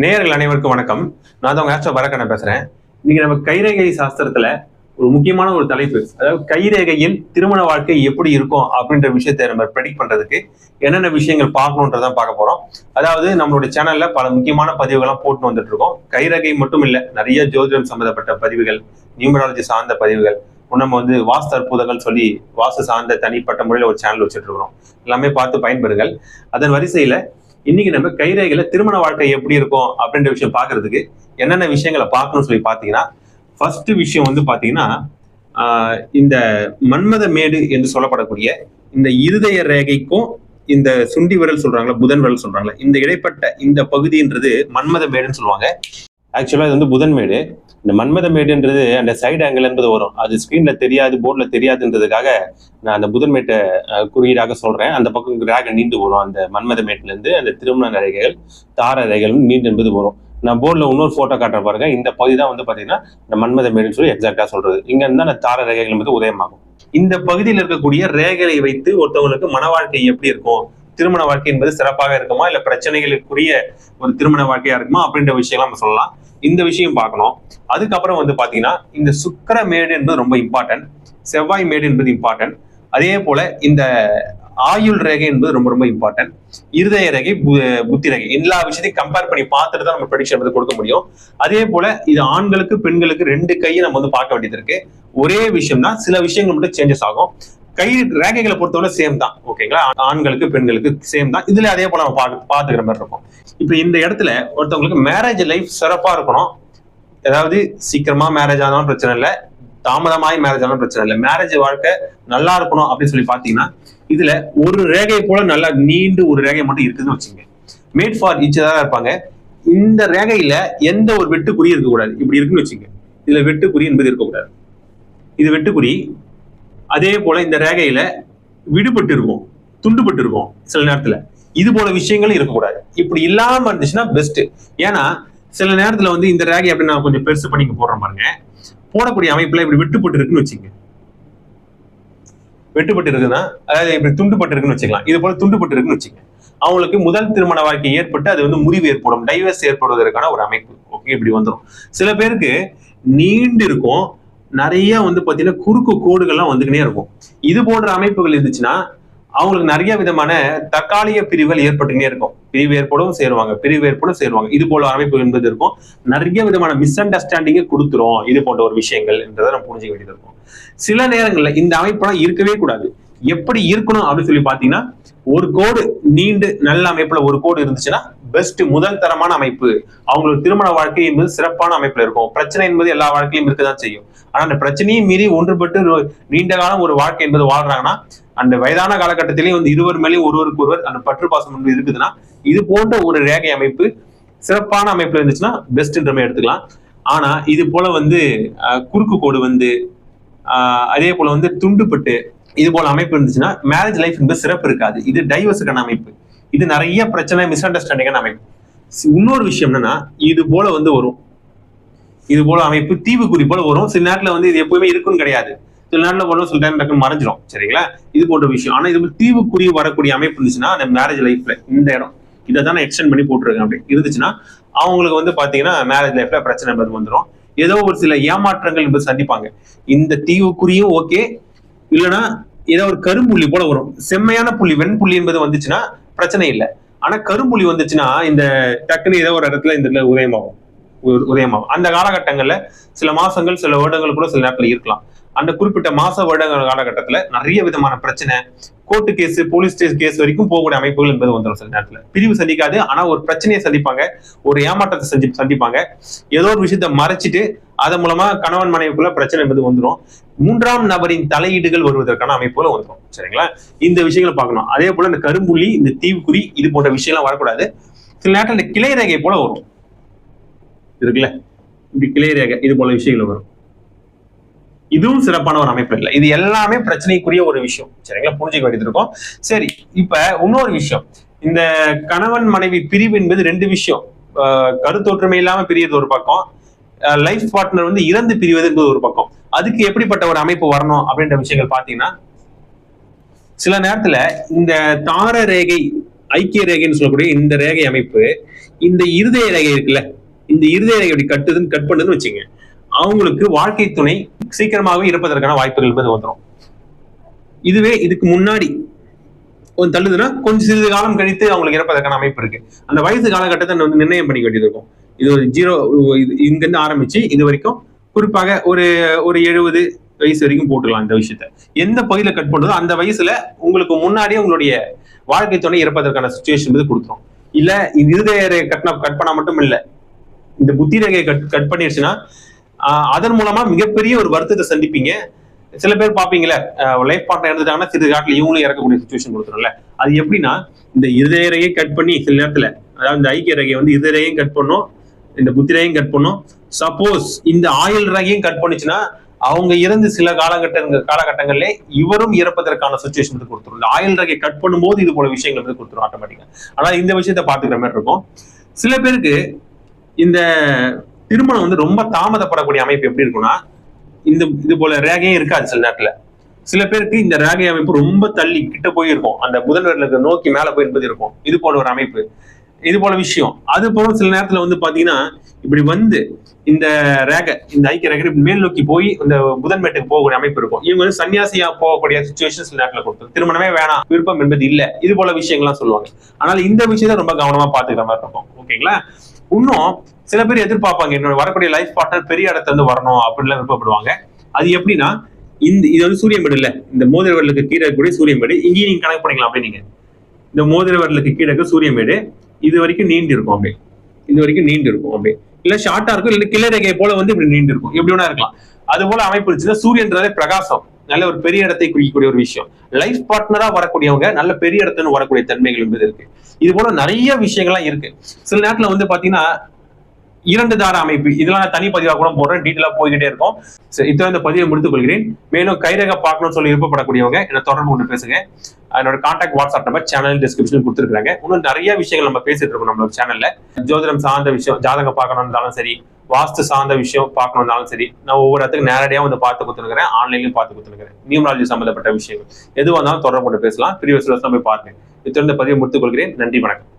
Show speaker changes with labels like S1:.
S1: நேரில் அனைவருக்கும் வணக்கம். நான் தான் உங்க ஆஸ்ட்ரோ பரக்கண்ண பேசுறேன். இன்னைக்கு நம்ம கைரேகை சாஸ்திரத்துல ஒரு முக்கியமான ஒரு தலைப்பு. அதாவது கைரேகையில் திருமண வாழ்க்கை எப்படி இருக்கும் அப்படின்ற விஷயத்தை நம்ம ப்ரெடிக்ட் பண்றதுக்கு என்னென்ன விஷயங்கள் பார்க்கணுன்றதான் பார்க்க போறோம். அதாவது நம்மளுடைய சேனல்ல பல முக்கியமான பதிவுகள்லாம் போட்டு வந்துட்டு இருக்கோம். கைரேகை மட்டும் இல்ல நிறைய ஜோதிடம் சம்பந்தப்பட்ட பதிவுகள் நியூமராலஜி சார்ந்த பதிவுகள் நம்ம வந்து வாஸ்து அற்புதங்கள் சொல்லி வாஸ்து சார்ந்த தனிப்பட்ட முறையில் ஒரு சேனல் வச்சுட்டு இருக்கிறோம். எல்லாமே பார்த்து பயன்பெறுங்கள். அதன் வரிசையில இன்னைக்கு நம்ம கைரேகையில திருமண வாழ்க்கை எப்படி இருக்கும் அப்படின்ற விஷயம் பாக்குறதுக்கு என்னென்ன விஷயங்களை பார்க்கணும்னு சொல்லி பாத்தீங்கன்னா ஃபர்ஸ்ட் விஷயம் வந்து பாத்தீங்கன்னா ஆஹ் இந்த மன்மத மேடு என்று சொல்லப்படக்கூடிய இந்த இருதய ரேகைக்கும் இந்த சுண்டி விரல் சொல்றாங்களா புதன் விரல் சொல்றாங்களா இந்த இடைப்பட்ட இந்த பகுதின்றது மன்மத மேடுன்னு சொல்லுவாங்க. ஆக்சுவலா இது வந்து புதன் மேடு. இந்த மன்மத மேடுன்றது அந்த சைடு ஆங்கிள்ன்றது வரும். அது ஸ்க்ரீன்ல தெரியாது போர்டில் தெரியாதுன்றதுக்காக நான் அந்த புதன்மேட்டை குறியீடாக சொல்றேன். அந்த பக்கம் ரேகை நீண்டு வரும். அந்த மன்மத அந்த திருமண ரேகைகள் தார ரேகைகள் நீண்டு என்பது வரும். நான் போர்டில் இன்னொரு ஃபோட்டோ காட்டுற பாருங்க. இந்த பகுதி தான் வந்து பார்த்தீங்கன்னா இந்த மன்மத மேடுன்னு சொல்லி எக்ஸாக்டாக சொல்றது. இங்கே இருந்தால் அந்த தார ரேகைகள் வந்து உதயமாகும். இந்த பகுதியில் இருக்கக்கூடிய ரேகைகளை வைத்து ஒருத்தவங்களுக்கு மன வாழ்க்கை எப்படி இருக்கும்? திருமண வாழ்க்கை என்பது சிறப்பாக இருக்குமா? இல்லை பிரச்சனைகளுக்குரிய ஒரு திருமண வாழ்க்கையா இருக்குமா? அப்படின்ற விஷயம்லாம் நம்ம சொல்லலாம். இந்த விஷயம் பார்க்கணும். அதுக்கப்புறம் வந்து பாத்தீங்கன்னா இந்த சுக்கர மேடு என்பது ரொம்ப இம்பார்ட்டன்ட் செவ்வாய் மேடு என்பது இம்பார்ட்டன்ட் அதே போல இந்த ஆயுள் ரேகை என்பது ரொம்ப ரொம்ப இம்பார்ட்டன்ட் இருதய ரேகை பு- புத்தி ரேகை. எல்லா விஷயத்தையும் கம்பேர் பண்ணி பார்த்துட்டு தான் நம்ம ப்ரெடிக்ஷன் வந்து கொடுக்க முடியும். அதே போல இது ஆண்களுக்கு பெண்களுக்கு ரெண்டு கையை நம்ம வந்து பார்க்க வேண்டியது இருக்கு. ஒரே விஷயம் தான் சில விஷயங்கள் மட்டும் சேஞ்சஸ் ஆகும். கை ரேகைகளை பொறுத்தவரை சேம் தான். ஓகேங்களா ஆண்களுக்கு பெண்களுக்கு சேம் தான். இதுல அதே போல நம்ம பார்க்க பார்த்துக்கிற மாதிரி இருக்கும். இப்போ இந்த இடத்துல ஒருத்தவங்களுக்கு மேரேஜ் லைஃப் சிறப்பா இருக்கணும். அதாவது சீக்கிரமா மேரேஜ் ஆனாலும் பிரச்சனை இல்லை. தாமதமாய் மேரேஜ் ஆனாலும் பிரச்சனை இல்லை. மேரேஜ் வாழ்க்கை நல்லா இருக்கணும் அப்படின்னு சொல்லி பாத்தீங்கன்னா இதுல ஒரு ரேகை போல நல்லா நீண்டு ஒரு ரேகை மட்டும் இருக்குதுன்னு வச்சுங்க மேட் ஃபார் ஈச் இருப்பாங்க. இந்த ரேகையில எந்த ஒரு வெட்டுக்குறி இருக்கக்கூடாது. இப்படி இருக்குன்னு வச்சுங்க இதுல வெட்டுக்குறி என்பது இருக்கக்கூடாது. இது வெட்டுக்குறி அதே போல இந்த ரேகையில விடுபட்டு இருக்கும் துண்டுபட்டு இருக்கும் சில நேரத்துல. இது போல விஷயங்களும் இருக்கக்கூடாது. இப்படி இல்லாம இருந்துச்சுன்னா பெஸ்ட் ஏன்னா சில நேரத்துல வந்து இந்த ரேகை அப்படி நான் கொஞ்சம் பெருசு பண்ணி இங்க போடுறேன் பாருங்க. போடக்கூடிய அமைப்புல இப்படி விட்டுப்பட்டு இருக்குன்னு வச்சுங்க வெட்டுப்பட்டு இருக்குன்னா அதாவது இப்படி துண்டுப்பட்டு இருக்குன்னு வச்சுக்கலாம். இது போல துண்டுப்பட்டு இருக்குன்னு வச்சுங்க அவங்களுக்கு முதல் திருமண வாழ்க்கை ஏற்பட்டு அது வந்து முறிவு ஏற்படும் டைவர்ஸ் ஏற்படுவதற்கான ஒரு அமைப்பு. ஓகே இப்படி வந்துடும் சில பேருக்கு நீண்டு இருக்கும் நிறைய வந்து பார்த்தீங்கன்னா குறுக்கு கோடுகள்லாம் வந்துக்கினே இருக்கும். இது போன்ற அமைப்புகள் இருந்துச்சுன்னா அவங்களுக்கு நிறைய விதமான தற்காலிக பிரிவுகள் ஏற்பட்டுக்கினே இருக்கும். பிரிவு ஏற்படும் சேருவாங்க பிரிவு ஏற்படும் சேருவாங்க. இது போல அமைப்பு என்பது இருக்கும். நிறைய விதமான மிஸ் அண்டர்ஸ்டாண்டிங்கை கொடுத்துரும். இது போன்ற ஒரு விஷயங்கள் என்றதை நம்ம புரிஞ்சுக்க வேண்டியது இருக்கும். சில நேரங்களில் இந்த அமைப்பெல்லாம் இருக்கவே கூடாது. எப்படி இருக்கணும் அப்படின்னு சொல்லி பாத்தீங்கன்னா ஒரு கோடு நீண்டு நல்ல அமைப்புல ஒரு கோடு இருந்துச்சுன்னா பெஸ்ட் முதல் தரமான அமைப்பு. அவங்களுக்கு திருமண வாழ்க்கை என்பது சிறப்பான அமைப்புல இருக்கும். பிரச்சனை என்பது எல்லா வாழ்க்கையிலும் இருக்கதான் செய்யும். ஆனா அந்த பிரச்சனையும் மீறி ஒன்றுபட்டு நீண்ட காலம் ஒரு வாழ்க்கை என்பது வாழ்றாங்கன்னா அந்த வயதான காலகட்டத்திலேயே வந்து இருவர் மேலேயும் ஒருவருக்கு ஒருவர் அந்த பற்று பாசம் என்பது இருக்குதுன்னா இது போன்ற ஒரு ரேகை அமைப்பு சிறப்பான அமைப்புல இருந்துச்சுன்னா பெஸ்ட்ன்ற மாதிரி எடுத்துக்கலாம். ஆனா இது போல வந்து குறுக்கு கோடு வந்து ஆஹ், அதே போல வந்து துண்டுப்பட்டு இது போல அமைப்பு இருந்துச்சுன்னா மேரேஜ் லைஃப் என்பது சிறப்பு இருக்காது. இது டைவர்ஸுக்கான அமைப்பு. இது நிறைய பிரச்சனை மிஸ் அண்டர்ஸ்டாண்டிங்கான அமைப்பு. இன்னொரு விஷயம் என்னன்னா இது போல வந்து வரும். இது போல அமைப்பு தீவு குறி போல வரும். சில நேரத்துல வந்து இது எப்பவுமே இருக்குன்னு கிடையாது. சில நேரத்துல வரும் சில டைம் டக்குன்னு மறைஞ்சிடும் சரிங்களா? இது போன்ற விஷயம். ஆனா இது போல தீவு குறி வரக்கூடிய அமைப்பு இருந்துச்சுன்னா அந்த மேரேஜ் லைஃப்ல இந்த இடம். இதை தான் நான் எக்ஸ்டெண்ட் பண்ணி போட்டிருக்கேன் அப்படி இருந்துச்சுன்னா அவங்களுக்கு வந்து பாத்தீங்கன்னா மேரேஜ் லைஃப்ல பிரச்சனை என்பது வந்துடும் ஏதோ ஒரு சில ஏமாற்றங்கள் என்பது சந்திப்பாங்க. இந்த தீவு குறியும் ஓகே இல்லைன்னா ஏதோ ஒரு கரும்புள்ளி போல வரும். செம்மையான புள்ளி வெண்புள்ளி என்பது வந்துச்சுன்னா பிரச்சனை இல்லை. ஆனா கரும்புள்ளி வந்துச்சுன்னா இந்த டக்குன்னு ஏதோ ஒரு இடத்துல இந்த இடத்துல உதயமாகும். உதயமாகும். அந்த காலகட்டங்கள்ல சில மாசங்கள் சில வருடங்கள் கூட சில நேரத்துல இருக்கலாம். அந்த குறிப்பிட்ட மாச வருடங்கள் காலகட்டத்துல நிறைய விதமான பிரச்சனை court case police station case வரைக்கும் போகக்கூடிய அமைப்புகள் என்பது வந்துடும் சில நேரத்துல. பிரிவு சந்திக்காது ஆனா ஒரு பிரச்சனையை சந்திப்பாங்க. ஒரு ஏமாற்றத்தை சந்தி சந்திப்பாங்க. ஏதோ ஒரு விஷயத்த மறைச்சிட்டு அதன் மூலமா கணவன் மனைவிக்குள்ள பிரச்சனை என்பது வந்துடும் மூன்றாம் நபரின் தலையீடுகள் வருவதற்கான அமைப்புல வந்துடும் சரிங்களா? இந்த விஷயங்களை பார்க்கணும். அதே போல இந்த கரும்புள்ளி இந்த தீவுக்குறி இது போன்ற விஷயம்லாம் வரக்கூடாது. சில நேரத்தில் இந்த கிளை ரேகை போல வரும். இருக்குல்ல? இப்படி கிளை ரேகை இது போல விஷயங்கள் வரும். இதுவும் சிறப்பான ஒரு அமைப்பு இல்லை. இது எல்லாமே பிரச்சனைக்குரிய ஒரு விஷயம். சரிங்களா? புரிஞ்சுக்க வேண்டியது இருக்கும். சரி இப்ப இன்னொரு விஷயம். இந்த கணவன் மனைவி பிரிவு என்பது ரெண்டு விஷயம். கருத்தொற்றுமை இல்லாம பிரியது ஒரு பக்கம். லைஃப் பார்ட்னர் வந்து இறந்து பிரிவது என்பது ஒரு பக்கம். அதுக்கு எப்படிப்பட்ட ஒரு அமைப்பு வரணும் அப்படின்ற விஷயங்கள் பாத்தீங்கன்னா சில நேரத்துல இந்த தார ரேகை ஐக்கிய ரேகைன்னு சொல்லக்கூடிய இந்த ரேகை அமைப்பு இந்த இருதய ரேகை இருக்குல்ல இந்த இருதய ரேகை இப்படி கட்டுதுன்னு கட் பண்ணுதுன்னு வச்சுங்க அவங்களுக்கு வாழ்க்கை துணை சீக்கிரமாகவே இருப்பதற்கான வாய்ப்புகள் என்பது வந்துடும் இதுவே இதுக்கு முன்னாடி கொஞ்சம் தள்ளுதுன்னா கொஞ்சம் சிறிது காலம் கழித்து அவங்களுக்கு இறப்பதற்கான அமைப்பு இருக்கு. அந்த வயசு காலகட்டத்தை வந்து நிர்ணயம் பண்ணிக்க வேண்டியது இருக்கும். இது ஒரு ஜீரோ இது இங்கிருந்து ஆரம்பிச்சு இது வரைக்கும் குறிப்பாக ஒரு ஒரு எழுபது வயசு வரைக்கும் போட்டுக்கலாம் இந்த விஷயத்த. எந்த பகுதியில கட் பண்றதோ அந்த வயசுல உங்களுக்கு முன்னாடியே உங்களுடைய வாழ்க்கை துணை இறப்பதற்கான சுச்சுவேஷன் வந்து கொடுத்துரும். இல்ல இருதய ரேகை கட்டின கட் பண்ணா மட்டும் இல்ல. இந்த புத்தி ரேகையை கட் கட் பண்ணிருச்சுன்னா அதன் மூலமா மிகப்பெரிய ஒரு வருத்தத்தை சந்திப்பீங்க. சில பேர் பாப்பீங்களே லைஃப் பார்ட்னர் இறந்துட்டாங்கன்னா சிறு காட்டில் இவங்களும் இறக்கக்கூடிய சுச்சுவேஷன் கொடுத்துரும்ல. அது எப்படின்னா இந்த இருதய ரேகையை கட் பண்ணி சில நேரத்துல அதாவது இந்த ஐக்கிய ரேகையை வந்து இருதய ரேகையும் கட் பண்ணும் இந்த புத்தி ரேகையும் கட் பண்ணும். சப்போஸ் இந்த ஆயுள் ரேகையும் கட் பண்ணுச்சுன்னா அவங்க இறந்து சில காலகட்ட காலகட்டங்களிலே இவரும் இறப்பதற்கான சுச்சுவேஷன் வந்து கொடுத்துரும். இந்த ஆயுள் ரேகை கட் பண்ணும்போது இது போல விஷயங்கள் வந்து கொடுத்துரும் ஆட்டோமேட்டிக்கா ஆனா இந்த விஷயத்த பாத்துக்கிற மாதிரி இருக்கும். சில பேருக்கு இந்த திருமணம் வந்து ரொம்ப தாமதப்படக்கூடிய அமைப்பு எப்படி இருக்கும்னா இந்த இது போல ரேகையும் இருக்காது சில நேரத்துல. சில பேருக்கு இந்த ரேகை அமைப்பு ரொம்ப தள்ளி கிட்ட போய் இருக்கும் அந்த புதன் விரலுக்கு நோக்கி மேல போய் இருக்கும். இது போல ஒரு அமைப்பு. இது போல விஷயம். அது போல சில நேரத்துல வந்து பாத்தீங்கன்னா இப்படி வந்து இந்த ரேகை இந்த ஐக்கிய ரேகை இப்படி மேல் நோக்கி போய் இந்த புதன் மேட்டுக்கு போகக்கூடிய அமைப்பு இருக்கும். இவங்க வந்து சன்னியாசியா போகக்கூடிய சுச்சுவேஷன் சில நேரத்துல கொடுத்து திருமணமே வேணாம் விருப்பம் என்பது இல்ல. இது போல விஷயங்கள்லாம் சொல்லுவாங்க. ஆனால் இந்த விஷயத்த ரொம்ப கவனமா பாத்துக்கிற மாதிரி இருக்கும். ஓகேங்களா? இன்னும் சில பேர் எதிர்பார்ப்பாங்க என்னோட வரக்கூடிய லைஃப் பார்ட்னர் பெரிய இடத்துல இருந்து வரணும் அப்படின்லாம் விருப்பப்படுவாங்க. அது எப்படின்னா இந்த இது வந்து சூரியன் இல்ல. இந்த மோதிரவர்களுக்கு கீழே இருக்கக்கூடிய சூரியன் மேடு இங்கேயும் நீங்க கணக்கு பண்ணிக்கலாம் அப்படி நீங்க. இந்த மோதிரவர்களுக்கு கீழே இருக்க சூரியன் மேடு இது வரைக்கும் நீண்டு இருக்கும் அப்படியே. இது வரைக்கும் நீண்டு இருக்கும் அப்படியே. இல்ல ஷார்ட்டா இருக்கும் இல்ல கிளரேகை போல வந்து இப்படி நீண்டு இருக்கும் எப்படி வேணா இருக்கலாம். அது போல அமைப்பு இருந்துச்சுன்னா சூரியன்றதே பிரகாசம். நல்ல ஒரு பெரிய இடத்தை குறிக்கக்கூடிய ஒரு விஷயம். லைஃப் பார்ட்னரா வரக்கூடியவங்க நல்ல பெரிய இடத்துன்னு வரக்கூடிய தன்மைகள் என்பது இருக்கு. இது போல நிறைய விஷயங்கள்லாம் இருக்கு. சில நேரத்துல வந்து பாத்தீங்கன்னா இரண்டு தார அமைப்பு. இதெல்லாம் நான் தனி பதிவாக கூட போடுறேன். டீட்டெயிலா போய்கிட்டே இருக்கும். சரி இத்தனை இந்த பதிவை முடித்துக் கொள்கிறேன். மேலும் கைரேகை பார்க்கணும்னு சொல்லி விருப்பப்படக்கூடியவங்க என்ன தொடர்பு கொண்டு பேசுங்க. என்னோட contact WhatsApp number channel description கொடுத்துருக்காங்க இன்னும் நிறைய விஷயங்கள் நம்ம பேசிட்டு இருக்கோம் நம்மளோட சேனல்ல ஜோதிடம் சார்ந்த விஷயம் ஜாதகம் பார்க்கணும்னாலும் சரி வாஸ்து சார்ந்த விஷயம் பார்க்கணும்னாலும் சரி நான் ஒவ்வொரு இடத்துக்கு நேரடியாக வந்து பார்த்து கொடுத்துருக்கிறேன் ஆன்லைன்லயும் பார்த்து கொடுத்துருக்கிறேன் நியூமராலஜி சம்பந்தப்பட்ட விஷயங்கள். எதுவாக இருந்தாலும் தொடர்பு கொண்டு பேசலாம். ப்ரீவியஸ் போய் பாருங்க. இத்திறந்த பதிவை முடித்துக் கொள்கிறேன். நன்றி வணக்கம்.